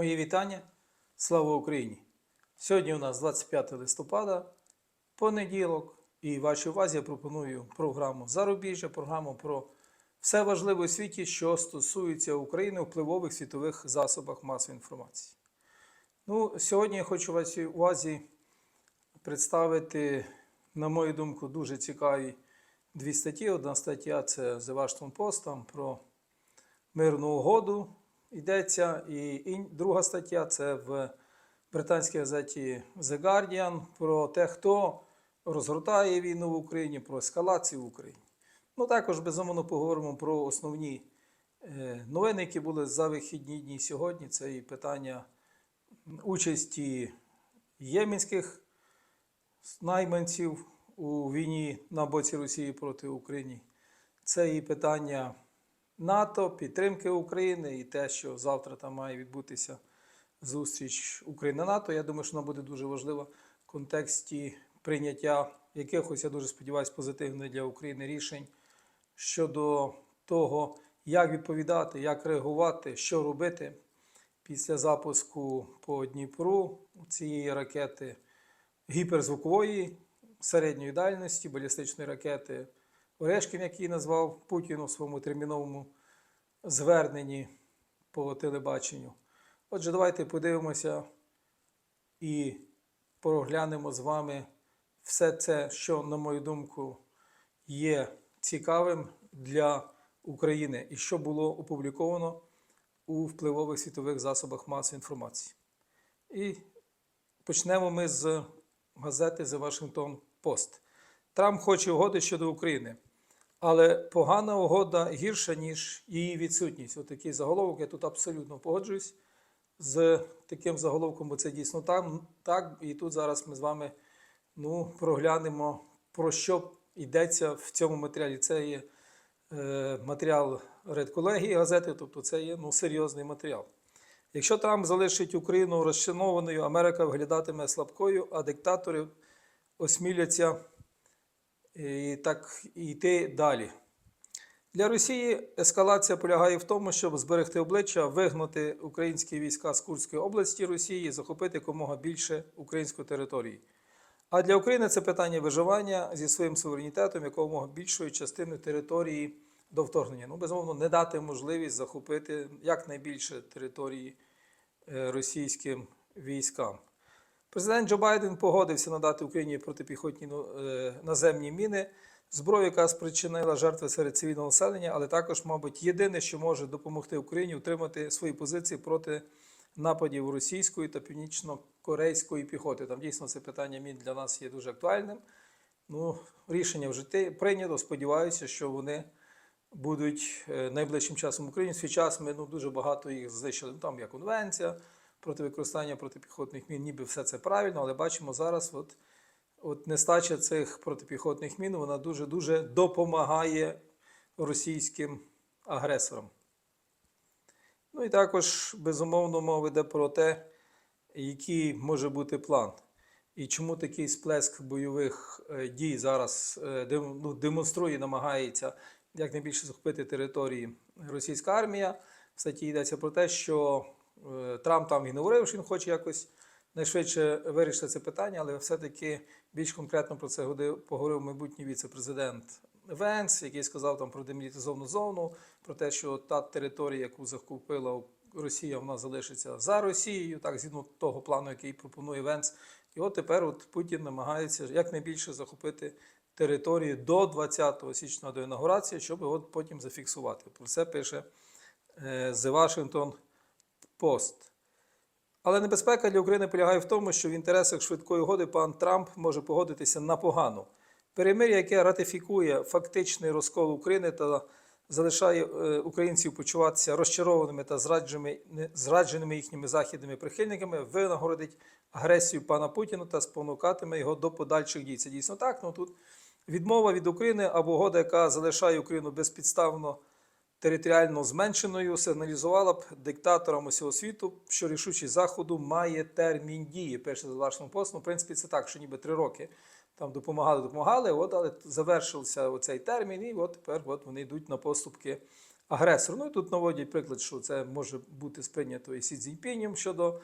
Мої вітання. Слава Україні! Сьогодні у нас 25 листопада, понеділок, і вашій увазі я пропоную програму Зарубіжжя, програму про все важливе у світі, що стосується України у впливових світових засобах масової інформації. Ну, сьогодні я хочу вашій увазі представити, на мою думку, дуже цікаві дві статті. Одна стаття це The Washington Post там про мирну угоду йдеться. І, друга стаття це в британській газеті The Guardian про те, хто розгортає війну в Україні, про ескалацію в Україні. Ну, також, безумовно, поговоримо про основні е, новини, які були за вихідні дні сьогодні. Це і питання участі єменських найманців у війні на боці Росії проти України. Це і питання НАТО, підтримки України і те, що завтра там має відбутися зустріч України-НАТО. Я думаю, що вона буде дуже важлива в контексті прийняття якихось, я дуже сподіваюся, позитивних для України рішень щодо того, як відповідати, як реагувати, що робити після запуску по Дніпру цієї ракети гіперзвукової середньої дальності, балістичної ракети Орешкін, який назвав Путін у своєму терміновому зверненні по телебаченню. Отже, давайте подивимося і проглянемо з вами все це, що, на мою думку, є цікавим для України і що було опубліковано у впливових світових засобах масової інформації. І почнемо ми з газети The Washington Post. Трамп хоче угоди щодо України, але погана угода гірша, ніж її відсутність. Отакий заголовок. Я тут абсолютно погоджуюсь з таким заголовком, бо це дійсно там, так. І тут зараз ми з вами ну, проглянемо, про що йдеться в цьому матеріалі. Це є е, матеріал редколегії газети, тобто це є ну, серйозний матеріал. Якщо Трамп залишить Україну розчинованою, Америка виглядатиме слабкою, а диктатори осміляться і так йти далі. Для Росії ескалація полягає в тому, щоб зберегти обличчя, вигнати українські війська з Курської області Росії і захопити якомога більше української території. А для України це питання виживання зі своїм суверенітетом якомога більшої частини території до вторгнення. Ну, безумовно, не дати можливість захопити якнайбільше території е, російським військам. Президент Джо Байден погодився надати Україні протипіхотні ну, е, наземні міни, зброю, яка спричинила жертви серед цивільного населення, але також, мабуть, єдине, що може допомогти Україні утримати свої позиції проти нападів російської та північно-корейської піхоти. Там дійсно це питання мін для нас є дуже актуальним. Ну, рішення вже те- прийнято. Сподіваюся, що вони будуть е, найближчим часом в Україні. Свій час ми ну, дуже багато їх знищили. Ну, Там є конвенція проти використання протипіхотних мін, ніби все це правильно, але бачимо зараз, от, от нестача цих протипіхотних мін вона дуже-дуже допомагає російським агресорам. Ну і також, безумовно, мова йде про те, який може бути план. І чому такий сплеск бойових е, дій зараз е, ну, демонструє, намагається якнайбільше захопити території російська армія. В статті йдеться про те, що Трамп там і не говорив, що він хоче якось найшвидше вирішити це питання, але все-таки більш конкретно про це поговорив майбутній віце-президент Венс, який сказав там про демілітизовану зону, про те, що та територія, яку захопила Росія, вона залишиться за Росією, так згідно того плану, який пропонує Венс. І от тепер от Путін намагається якнайбільше захопити території до 20 січня до інаугурації, щоб от потім зафіксувати. Про це пише е, The Washington Post. Але небезпека для України полягає в тому, що в інтересах швидкої угоди пан Трамп може погодитися на погану. Перемир'я, яке ратифікує фактичний розкол України та залишає е, українців почуватися розчарованими та зрадженими їхніми західними прихильниками, винагородить агресію пана Путіна та спонукатиме його до подальших дій. Це дійсно так. Ну тут відмова від України або угода, яка залишає Україну безпідставно територіально зменшеною, сигналізувала б диктаторам усього світу, що рішучість Заходу має термін дії. Перше за Вашингтон Пост. Ну, в принципі, це так, що ніби три роки там допомагали, допомагали, от, але завершився оцей термін, і от тепер от вони йдуть на поступки агресору. Ну і тут наводять приклад, що це може бути сприйнято і Сі Цзіньпінем щодо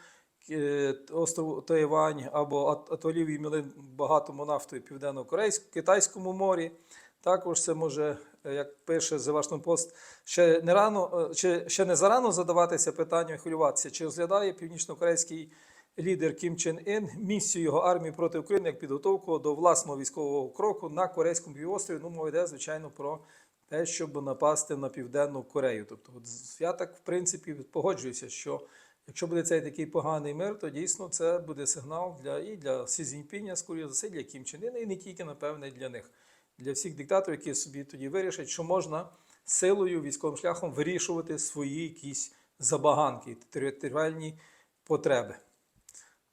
е, острову Тайвань або атолів і мілин багатому нафтою південно-китайському морі. Також це може, е, як пише Washington Post, ще не рано, е, чи ще не зарано задаватися питанням і хвилюватися, чи розглядає північно-корейський лідер Кім Чен Ін місію його армії проти України як підготовку до власного військового кроку на Корейському півострові. Ну, мова йде, звичайно, про те, щоб напасти на Південну Корею. Тобто, от я так в принципі погоджуюся, що якщо буде цей такий поганий мир, то дійсно це буде сигнал для і для Сі Цзіньпіня, скоріше за все, для Кім Чен Іна, і не тільки, напевне, для них, для всіх диктаторів, які собі тоді вирішать, що можна силою, військовим шляхом вирішувати свої якісь забаганки, територіальні потреби.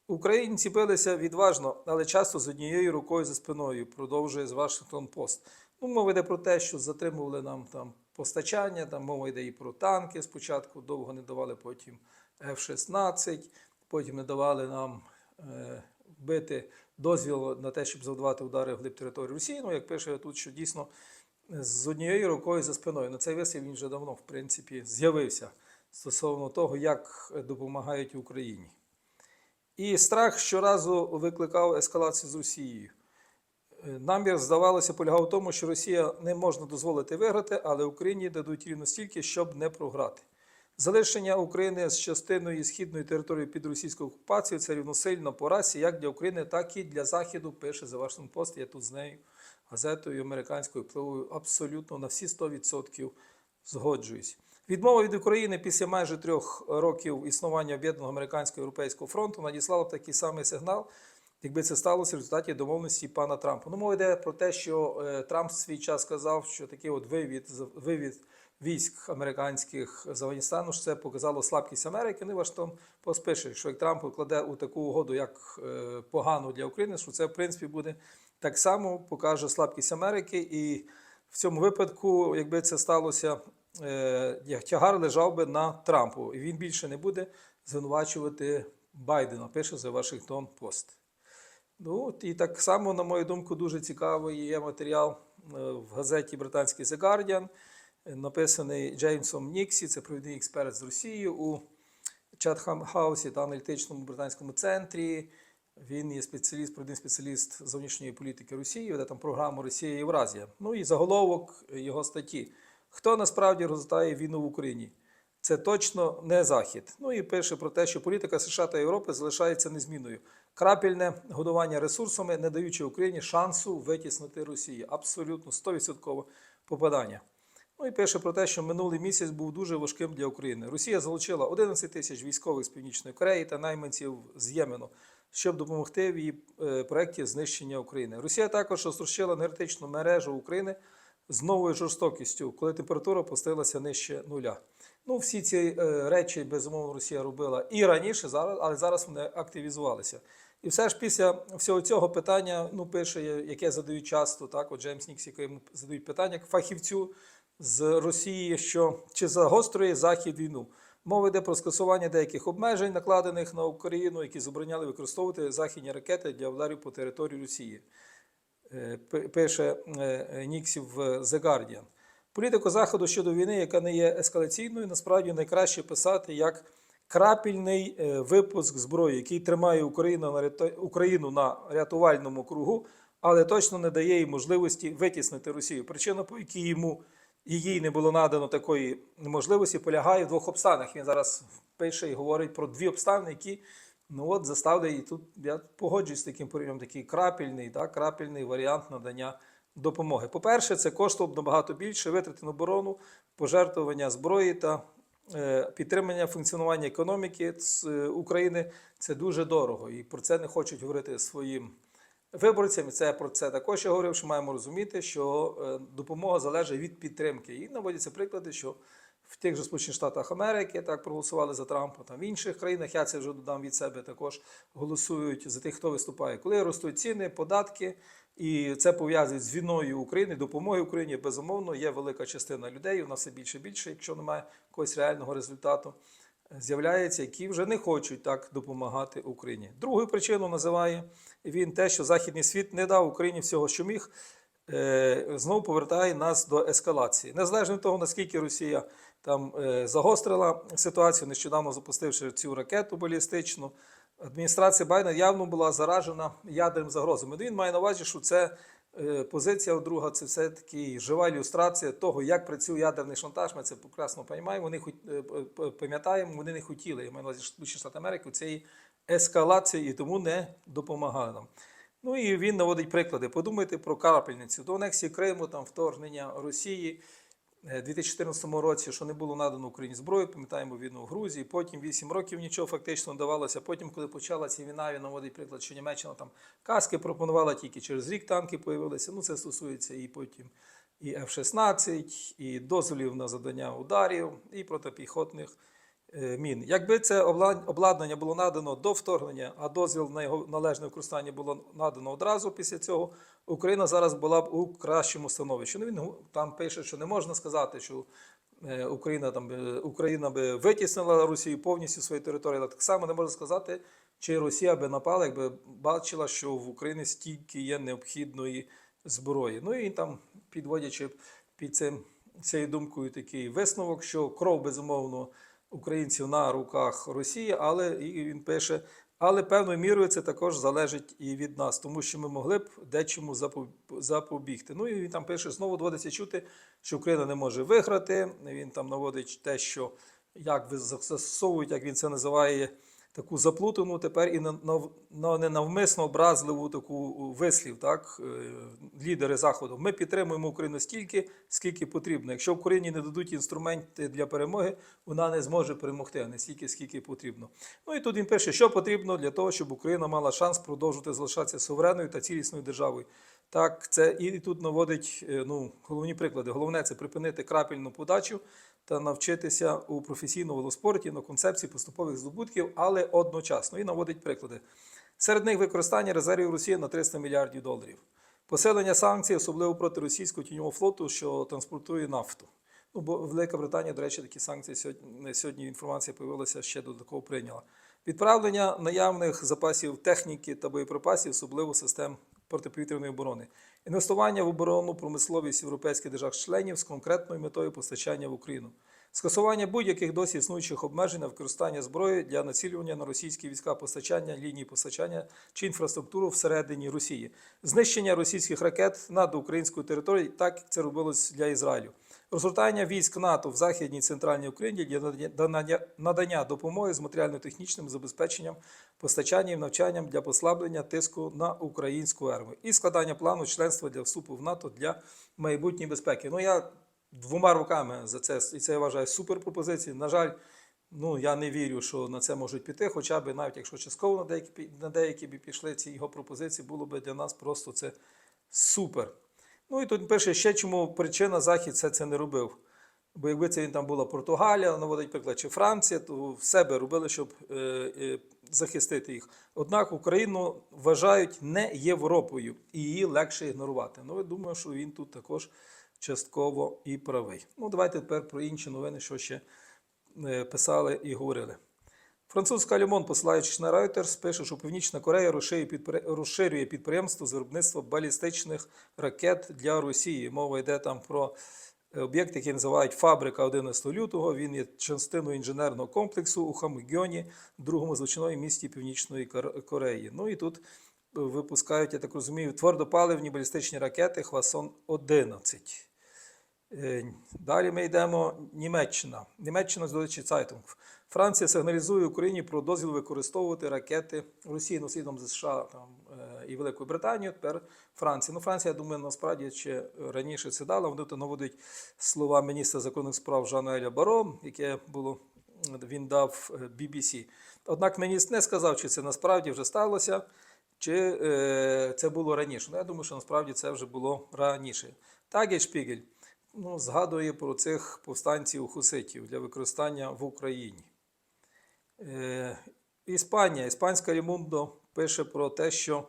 Українці билися відважно, але часто з однією рукою за спиною, продовжує з Вашингтон Пост. Ну, мова йде про те, що затримували нам там постачання, там мова йде і про танки. Спочатку довго не давали, потім F-16, потім не давали нам е, бити дозвіл на те, щоб завдавати удари вглиб території Росії. Ну, як пише тут, що дійсно з однією рукою за спиною. На цей вислів він вже давно, в принципі, з'явився стосовно того, як допомагають Україні. І страх щоразу викликав ескалацію з Росією. Е, Намір, здавалося, полягав в тому, що Росія не можна дозволити виграти, але Україні дадуть рівно стільки, щоб не програти. Залишення України з частиною східної території під російською окупацією це рівносильна по расі як для України, так і для Заходу, пише The Washington Post. Я тут з нею, газетою американською впливою абсолютно на всі 100% згоджуюсь. Відмова від України після майже трьох років існування об'єднаного американського європейського фронту надіслала б такий самий сигнал, якби це сталося в результаті домовленості пана Трампа. Ну, мова йде про те, що е, Трамп в свій час сказав, що такий от вивід, вивід військ американських з Афганістану, що це показало слабкість Америки. Ну, і Вашингтон поспише, що як Трамп укладе у таку угоду, як е, погану для України, що це в принципі буде так само покаже слабкість Америки. І в цьому випадку, якби це сталося, е, тягар лежав би на Трампу, і він більше не буде звинувачувати Байдена, пише The Washington Post. Ну, і так само, на мою думку, дуже цікавий є матеріал е, в газеті британський The Guardian, написаний Джеймсом Ніксі, це провідний експерт з Росії у Чатхам Хаусі та аналітичному британському центрі. Він є спеціаліст, провідний спеціаліст зовнішньої політики Росії, веде там програму Росія Євразія. Ну і заголовок його статті: Хто насправді розгортає війну в Україні? Це точно не Захід. Ну і пише про те, що політика США та Європи залишається незмінною. Крапельне годування ресурсами, не даючи Україні шансу витіснити Росію. Абсолютно 100% попадання. Ну і пише про те, що минулий місяць був дуже важким для України. Росія залучила 11 тисяч військових з Північної Кореї та найманців з Ємену, щоб допомогти в її е, проєкті знищення України. Росія також розтрощила енергетичну мережу України з новою жорстокістю, коли температура опустилася нижче нуля. Ну, всі ці е, речі, безумовно, Росія робила і раніше, зараз, але зараз вони активізувалися. І все ж після всього цього питання, ну, пише, яке задають часто, так, от Джеймс Нікс, якому задають питання фахівцю з Росії, що чи загострює Захід війну. Мова йде про скасування деяких обмежень, накладених на Україну, які забороняли використовувати західні ракети для ударів по території Росії. Е, пише е, Ніксів The Guardian. Політику Заходу щодо війни, яка не є ескалаційною, насправді найкраще писати як крапільний е, випуск зброї, який тримає Україну на рятувальному кругу, але точно не дає їй можливості витіснити Росію. Причина, по якій йому їй не було надано такої можливості, полягає в двох обставинах. Він зараз пише і говорить про дві обставини, які ну от заставили, і тут я погоджуюсь з таким порівнянням, такий крапельний, так, крапельний варіант надання допомоги. По-перше, це коштувало б набагато більше витрати на оборону, пожертвування зброї та е, підтримання функціонування економіки з е, України. Це дуже дорого, і про це не хочуть говорити своїм виборцям. І це про це також я говорив, що маємо розуміти, що е, допомога залежить від підтримки. І наводяться приклади, що в тих же Сполучених Штатах Америки так проголосували за Трампа, там в інших країнах, я це вже додам від себе, також голосують за тих, хто виступає. Коли ростуть ціни, податки, і це пов'язують з війною України, допомогою Україні, безумовно, є велика частина людей, вона все більше і більше, якщо немає якогось реального результату. З'являється, які вже не хочуть так допомагати Україні. Другу причину називає він те, що Західний світ не дав Україні всього, що міг, е, знову повертає нас до ескалації. Незалежно від того, наскільки Росія там е, загострила ситуацію, нещодавно запустивши цю ракету балістичну. Адміністрація Байдена явно була заражена ядерним загрозами. Він має на увазі, що це е, позиція друга, це все таки жива ілюстрація того, як працює ядерний шантаж. Ми це прекрасно розуміємо. Вони хот- е, пам'ятаємо, вони не хотіли. Маю на увазі Сполучені Штати Америки цієї ескалації і тому не допомагали нам. Ну і він наводить приклади. Подумайте про крапельницю. До анексії Криму, там вторгнення Росії у 2014 році, що не було надано Україні зброю, пам'ятаємо війну в Грузії. Потім 8 років нічого фактично не давалося. Потім, коли почалася війна, він наводить приклад, що Німеччина там каски пропонувала тільки через рік танки появилися. Ну це стосується і потім і F-16, і дозволів на задання ударів, і протипіхотних е, мін. Якби це обла- обладнання було надано до вторгнення, а дозвіл на його належне використання було надано одразу після цього, Україна зараз була б у кращому становищі. Ну він там пише, що не можна сказати, що е, Україна там Україна би витіснила Росію повністю з своєї території, але так само не можна сказати, чи Росія би напала, якби бачила, що в Україні стільки є необхідної зброї. Ну і там, підводячи під цим цією думкою такий висновок, що кров безумовно українців на руках Росії, але і він пише. Але певною мірою це також залежить і від нас, тому що ми могли б дечому запобігти. Ну і він там пише, знову доводиться чути, що Україна не може виграти. Він там наводить те, що як застосовують, як він це називає, таку заплутану тепер і на, на, на ненавмисно образливу таку вислів, так, е, лідери Заходу. Ми підтримуємо Україну стільки, скільки потрібно. Якщо Україні не дадуть інструменти для перемоги, вона не зможе перемогти, а не стільки, скільки потрібно. Ну і тут він пише, що потрібно для того, щоб Україна мала шанс продовжувати залишатися суверенною та цілісною державою. Так, це і тут наводить е, ну, головні приклади. Головне це припинити крапельну подачу та навчитися у професійному велоспорті на концепції поступових здобутків, але одночасно. І наводить приклади. Серед них використання резервів Росії на 300 мільярдів доларів, посилення санкцій, особливо проти російського тіньового флоту, що транспортує нафту. Ну, бо Велика Британія, до речі, такі санкції сьогодні, сьогодні інформація появилася ще додатково прийняла. Відправлення наявних запасів техніки та боєприпасів, особливо систем протиповітряної оборони, інвестування в оборонну промисловість європейських держав-членів з конкретною метою постачання в Україну, скасування будь-яких досі існуючих обмежень на використання зброї для націлювання на російські війська постачання, лінії постачання чи інфраструктуру всередині Росії, знищення російських ракет над українською територією, так як це робилось для Ізраїлю. Розгортання військ НАТО в Західній Центральній Україні для надання допомоги з матеріально-технічним забезпеченням, постачанням і навчанням для послаблення тиску на українську армію і складання плану членства для вступу в НАТО для майбутньої безпеки. Ну я двома руками за це і це я вважаю супер пропозиції. На жаль, ну я не вірю, що на це можуть піти. Хоча б навіть якщо частково на деякі на деякі б пішли ці його пропозиції, було б для нас просто це супер. Ну і тут пише ще чому причина Захід все це не робив. Бо якби це він там була Португалія, наводить приклад, чи Франція, то все би робили, щоб е, е, захистити їх. Однак Україну вважають не Європою і її легше ігнорувати. Ну, я думаю, що він тут також частково і правий. Ну, давайте тепер про інші новини, що ще е, писали і говорили. Французька Лімон, посилаючись на Reuters, пише, що Північна Корея розширює, підприємство з виробництва балістичних ракет для Росії. Мова йде там про е, об'єкт, який називають Фабрика 11 лютого. Він є частиною інженерного комплексу у Хамгьоні, другому звичайному місті Північної Кореї. Ну і тут е, випускають, я так розумію, твердопаливні балістичні ракети Хвасон 11. Е, Далі ми йдемо Німеччина. Німеччина здобичі Zeitung. Франція сигналізує Україні про дозвіл використовувати ракети Росії ну, слідом з США там, е, і Великою Британією. Тепер Франція. Ну, Франція, я думаю, насправді ще раніше це дала. Вони тут наводить слова міністра законних справ Жана Еля Баро, яке було він дав е, BBC. Однак міністр не сказав, чи це насправді вже сталося, чи е, це було раніше. Ну, я думаю, що насправді це вже було раніше. Так, Шпігель ну, згадує про цих повстанців хуситів для використання в Україні. Е, Іспанія, іспанська Рімундо пише про те, що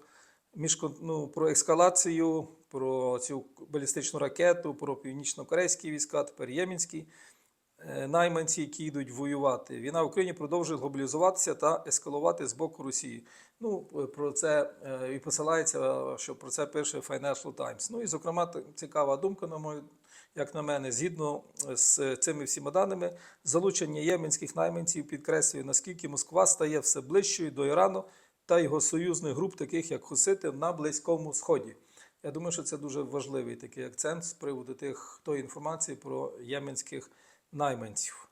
міжкон- ну, про ескалацію, про цю балістичну ракету, про північно-корейські війська, тепер ємінські. е, найманці, які йдуть воювати. Війна в Україні продовжує глобалізуватися та ескалувати з боку Росії. Ну, про це е, і посилається, що про це пише Financial Times. Ну і, зокрема, цікава думка, на мою, як на мене, згідно з цими всіма даними, залучення єменських найманців підкреслює, наскільки Москва стає все ближчою до Ірану та його союзних груп, таких як Хусити на Близькому Сході. Я думаю, що це дуже важливий такий акцент з приводу тих тої інформації про єменських найманців.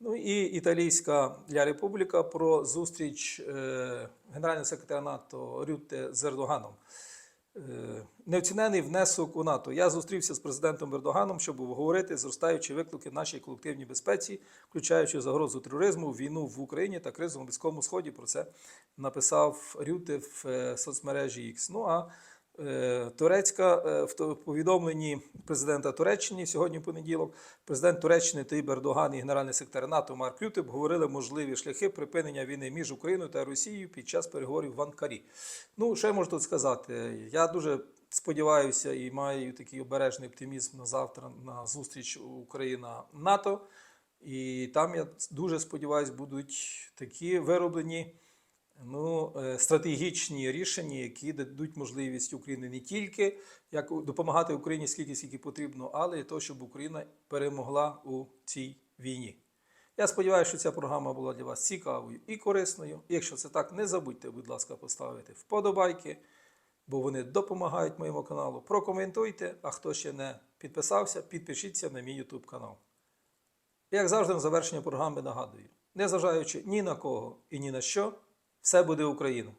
Ну і італійська Ля Републіка про зустріч е, генерального секретаря НАТО Рютте з Ердоганом. Е, Неоцінений внесок у НАТО. Я зустрівся з президентом Ердоганом, щоб обговорити зростаючі виклики нашій колективній безпеці, включаючи загрозу тероризму, війну в Україні та кризу на Близькому Сході. Про це написав Рюте в е, соцмережі X. Ну а турецька е, в повідомленні президента Туреччини сьогодні понеділок. Президент Туреччини Таїб Ердоган і генеральний секретар НАТО Марк Рюте обговорили можливі шляхи припинення війни між Україною та Росією під час переговорів в Анкарі. Ну, що я можу тут сказати? Я дуже сподіваюся і маю такий обережний оптимізм на завтра на зустріч Україна-НАТО. І там я дуже сподіваюся, будуть такі вироблені ну, е, стратегічні рішення, які дадуть можливість Україні не тільки як допомагати Україні скільки скільки потрібно, але і то, щоб Україна перемогла у цій війні. Я сподіваюся, що ця програма була для вас цікавою і корисною. Якщо це так, не забудьте, будь ласка, поставити вподобайки, бо вони допомагають моєму каналу. Прокоментуйте, а хто ще не підписався, підпишіться на мій YouTube канал. Як завжди, на завершення програми нагадую: незважаючи ні на кого і ні на що, все буде Україна.